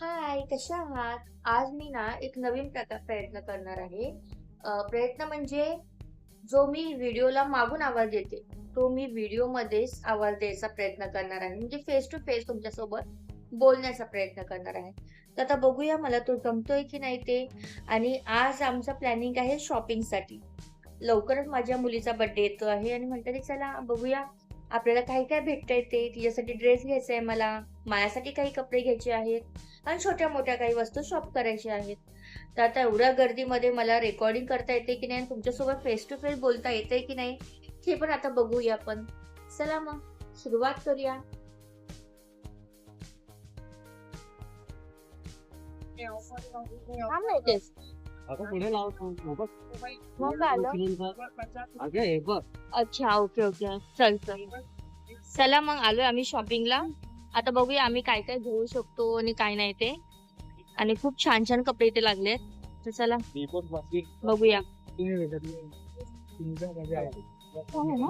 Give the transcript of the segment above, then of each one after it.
हाय कशा आहात? आज मी ना एक नवीन प्रयत्न करणार आहे. प्रयत्न म्हणजे जो मी व्हिडिओला मागून आवाज देते तो मी व्हिडिओमध्येच आवाज द्यायचा प्रयत्न करणार आहे. म्हणजे फेस टू फेस तुमच्यासोबत बोलण्याचा प्रयत्न करणार आहे. तर आता बघूया मला तो जमतोय की नाही ते. आणि आज आमचं प्लॅनिंग आहे शॉपिंगसाठी लवकरच माझ्या मुलीचा बर्थडे येतो आहे आणि म्हणतात की चला बघूया आपल्याला काय काय भेटता येते तिच्यासाठी ड्रेस घ्यायचा आहे मला. माझ्यासाठी काही कपडे घ्यायचे आहेत. आणि छोट्या मोठ्या काही वस्तू शॉप करायच्या आहेत. तर आता एवढ्या गर्दीमध्ये मला रेकॉर्डिंग करता येते की नाही? आणि तुमच्यासोबत फेस टू फेस बोलता येते की नाही? हे पण आता बघूया आपण. चला मग सुरुवात करूया. इथेच. आता पुढे मग अगं हे बघ अच्छा ओके ओके चल चल चला मग आलोय आम्ही शॉपिंगला आता बघूया आम्ही काय काय घेऊ शकतो आणि काय नाही ते आणि खूप छान छान कपडे इथे लागलेत तर चला बघूया पण नाही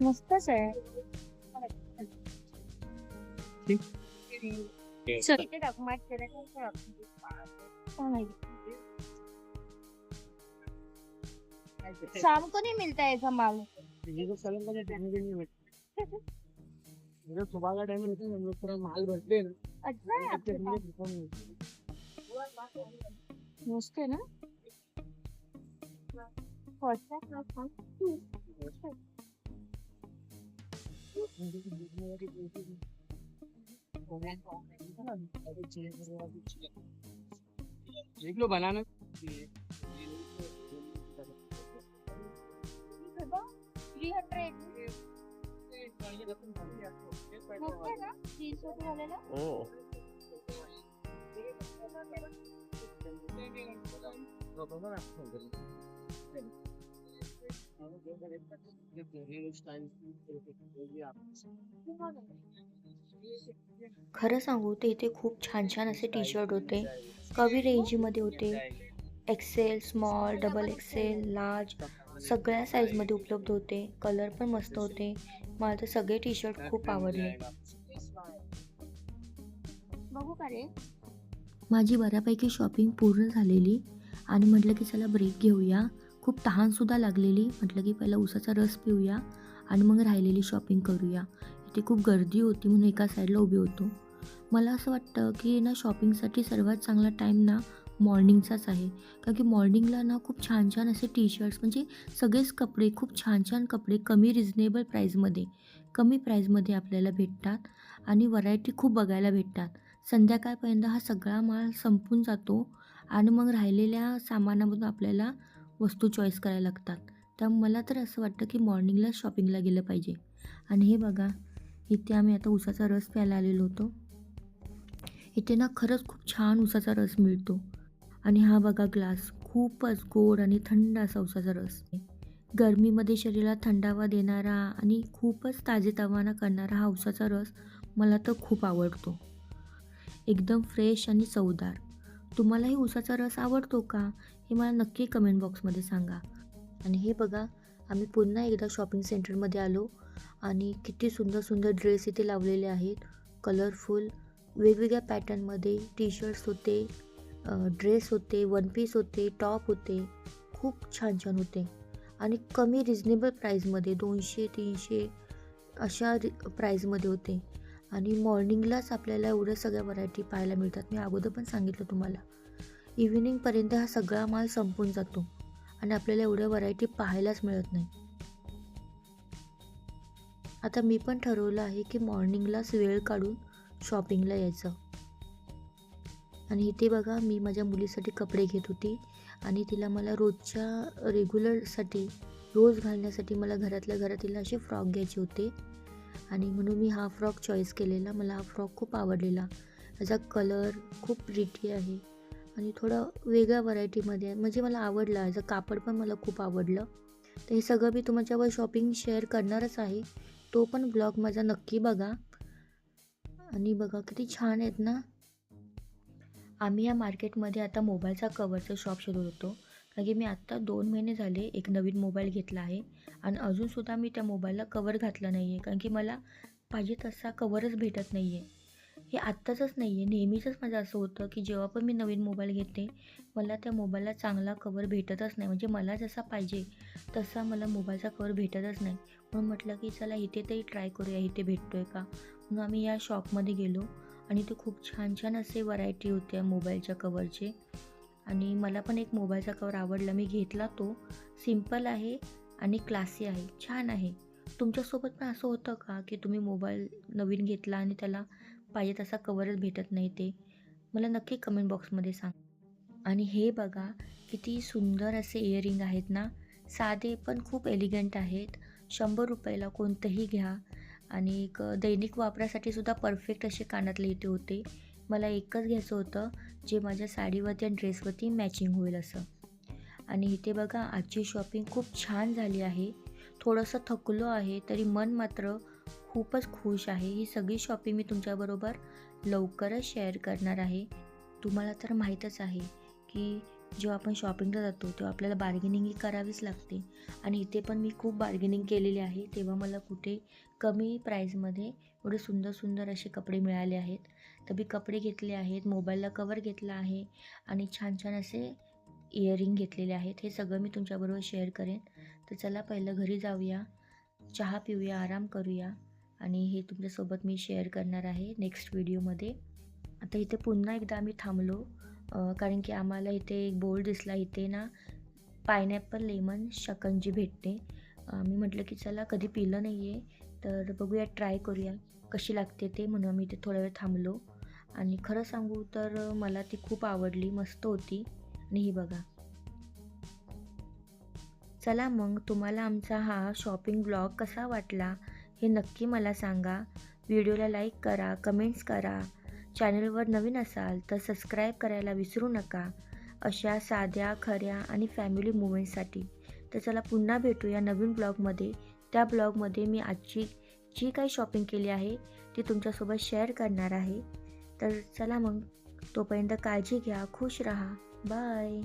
मस्तच आहे. शाम को नहीं मिलता है ऐसा माल? तुझे तो सलून मध्ये टाइम नाही भेटत म्हणजे सुबह का टाइम रहता है हम लोग पूरा माल भरते हैं ना. अच्छा है आपके तो पास. हमने दुकान में- मस्त है. ना. कौन सा देख लो बनाना। थ्री हंड्रेड मस्त आहे ना तीस रुपये झालेला खरं सांगू ते इथे खूप छान छान असे टी शर्ट होते. कमी रेंजमध्ये होते. XL small double XL large सगळ्या साईजमध्ये उपलब्ध होते. कलर पण मस्त होते. मला तर सगळे टी शर्ट खूप आवडले. बघू का रे? माझी बऱ्यापैकी शॉपिंग पूर्ण झालेली आणि म्हटलं की चला ब्रेक घेऊया. खूप तहानसुद्धा लागलेली. म्हटलं की पहिला उसाचा रस पिऊया आणि मग राहिलेली शॉपिंग करूया. ती खूप गर्दी होती म्हणून एका साईडला उभी होतो. मला असं वाटतं की ना शॉपिंगसाठी सर्वात चांगला टाईम ना मॉर्निंगचाच आहे. कारण की मॉर्निंगला ना खूप छान छान असे टी शर्ट्स म्हणजे सगळेच कपडे खूप छान छान कपडे कमी रिजनेबल प्राईजमध्ये कमी प्राईजमध्ये आपल्याला भेटतात आणि व्हरायटी खूप बघायला भेटतात. संध्याकाळपर्यंत हा सगळा माल संपून जातो आणि मग राहिलेल्या सामानामधून आपल्याला वस्तू चॉईस करायला लागतात. त्यामुळे मला तर असं वाटतं की मॉर्निंगला शॉपिंगला गेलं पाहिजे. आणि हे बघा इथे आम्ही आता उसाचा रस प्यायला आलेलो होतो. इथे ना खरंच खूप छान उसाचा रस मिळतो. आणि हा बघा ग्लास खूपच गोड आणि थंड असा उसाचा रस. गरमीमध्ये शरीराला थंडावा देणारा आणि खूपच ताजेतवाना करणारा हा उसाचा रस मला तर खूप आवडतो. एकदम फ्रेश आणि चवदार. तुम्हालाही उसाचा रस आवडतो का? हे मला नक्की कमेंट बॉक्समध्ये सांगा. आणि हे बघा आम्ही पुन्हा एकदा शॉपिंग सेंटरमध्ये आलो आणि किती सुंदर सुंदर ड्रेस इथे लावलेले आहेत. कलरफुल वेगवेगळ्या पॅटर्नमध्ये टी शर्ट्स होते ड्रेस होते वन पीस होते टॉप होते खूप छान छान होते. आणि कमी रिजनेबल प्राईजमध्ये दोनशे तीनशे अशा रि प्राईजमध्ये होते. आणि मॉर्निंगलाच आपल्याला एवढ्या सगळ्या व्हरायटी पाहायला मिळतात. मी अगोदर पण सांगितलं तुम्हाला. इव्हिनिंगपर्यंत हा सगळा माल संपून जातो. आणि आपल्याला एवढ्या व्हरायटी पाहायलाच मिळत नाही. आता मी पण ठरवलं आहे की मॉर्निंगलाच वेळ काढून शॉपिंगला यायचं. आणि इथे बघा मी माझ्या मुलीसाठी कपडे घेत होती आणि तिला मला रोजच्या रेग्युलरसाठी रोज घालण्यासाठी मला घरातल्या घरात तिला असे फ्रॉक घ्यायचे होते. आणि म्हणून मी हा फ्रॉक चॉईस केलेला. मला हा फ्रॉक खूप आवडलेला. त्याचा कलर खूप प्रिटी आहे. आणि थोडं वेगळ्या व्हरायटीमध्ये. म्हणजे मला आवडला. याचं कापड पण मला खूप आवडलं. तर हे सगळं मी तुमच्यावर शॉपिंग शेअर करणारच आहे. तो पण ब्लॉग माझा नक्की बघा. आणि बघा किती छान आहेत ना? आम्ही या मार्केटमध्ये आता मोबाईलचा कवरचं शॉप शोधत होतो. कारण की मी आत्ता दोन महिने झाले एक नवीन मोबाईल घेतला आहे. आणि अजूनसुद्धा मी त्या मोबाईलला कवर घातलं नाही आहे कारण की मला पाहिजे तसा कवरच भेटत नाही आहे हे आत्ताचंच नाही आहे नेहमीचंच माझं असं होतं की जेव्हा पण मी नवीन मोबाईल घेते मला त्या मोबाईलला चांगला कवर भेटतच नाही. म्हणजे मला जसा पाहिजे तसा मला मोबाईलचा कवर भेटतच नाही. म्हणून म्हटलं की चला इथे तरी ट्राय करूया इथे भेटतो आहे का? म्हणून आम्ही या शॉपमध्ये गेलो आणि ते खूप छान छान असे व्हरायटी होत्या मोबाईलच्या कवरचे आणि मला पण एक मोबाईलचा कवर आवडला. मी घेतला तो. सिंपल आहे आणि क्लासी आहे. छान आहे. तुमच्यासोबत पण असं होतं का की तुम्ही मोबाईल नवीन घेतला आणि त्याला पाहिजे तसा कवरच भेटत नाही ते. मला नक्की कमेंट बॉक्समध्ये सांग. आणि हे बघा किती सुंदर असे इयरिंग आहेत ना. साधे पण खूप एलिगंट आहेत. शंभर रुपयाला कोणतंही घ्या. आणि एक दैनिक वापरासाठी सुद्धा परफेक्ट असे कानातले इथे होते. मला एकच घ्यायचं होतं जे माझ्या साडीवरती आणि ड्रेसवरती मॅचिंग होईल असं. आणि इथे बघा आजची शॉपिंग खूप छान झाली आहे. थोडंसं थकलो आहे तरी मन मात्र खूपच खुश आहे. ही सगळी शॉपिंग मी तुमच्याबरोबर लवकरच शेअर करणार आहे. तुम्हाला तर माहीतच आहे की जेव्हा आपण शॉपिंगला जातो तेव्हा आपल्याला बार्गेनिंगही करावीच लागते. आणि इथे पण मी खूप बार्गेनिंग केलेली आहे. तेव्हा मला कुठे कमी प्राईजमध्ये एवढे सुंदर सुंदर असे कपडे मिळाले आहेत. तर मी कपडे घेतले आहेत मोबाईलला कवर घेतला आहे आणि छान छान असे इयरिंग घेतलेले आहेत. हे सगळं मी तुमच्याबरोबर शेअर करेन. तर चला पहिलं घरी जाऊया. चहा पिऊया आराम करूया आणि हे तुमच्यासोबत मी शेअर करणार आहे नेक्स्ट व्हिडिओमध्ये आता इथे पुन्हा एकदा आम्ही थांबलो कारण की आम्हाला इथे एक बोर्ड दिसला. इथे ना पायनॅपल लेमन शकंजी भेटते. मी म्हटलं की चला कधी पिलं नाही आहे तर बघूया ट्राय करूया कशी लागते ते म्हणून आम्ही इथे थोडा वेळ थांबलो. आणि खरं सांगू तर मला ती खूप आवडली मस्त होती. आणि ही बघा. चला मग तुम्हाला आमचा हा शॉपिंग ब्लॉग कसा वाटला हे नक्की मला सांगा. व्हिडिओला लाईक करा कमेंट्स करा. चॅनलवर नवीन असाल तर सबस्क्राईब करायला विसरू नका. अशा साध्या खऱ्या आणि फॅमिली मुवमेंटसाठी तर चला पुन्हा भेटू या नवीन ब्लॉगमध्ये. त्या ब्लॉगमध्ये मी आजची जी काही शॉपिंग केली आहे ती तुमच्यासोबत शेअर करणार आहे. तर चला मग तोपर्यंत काळजी घ्या खुश राहा. बाय.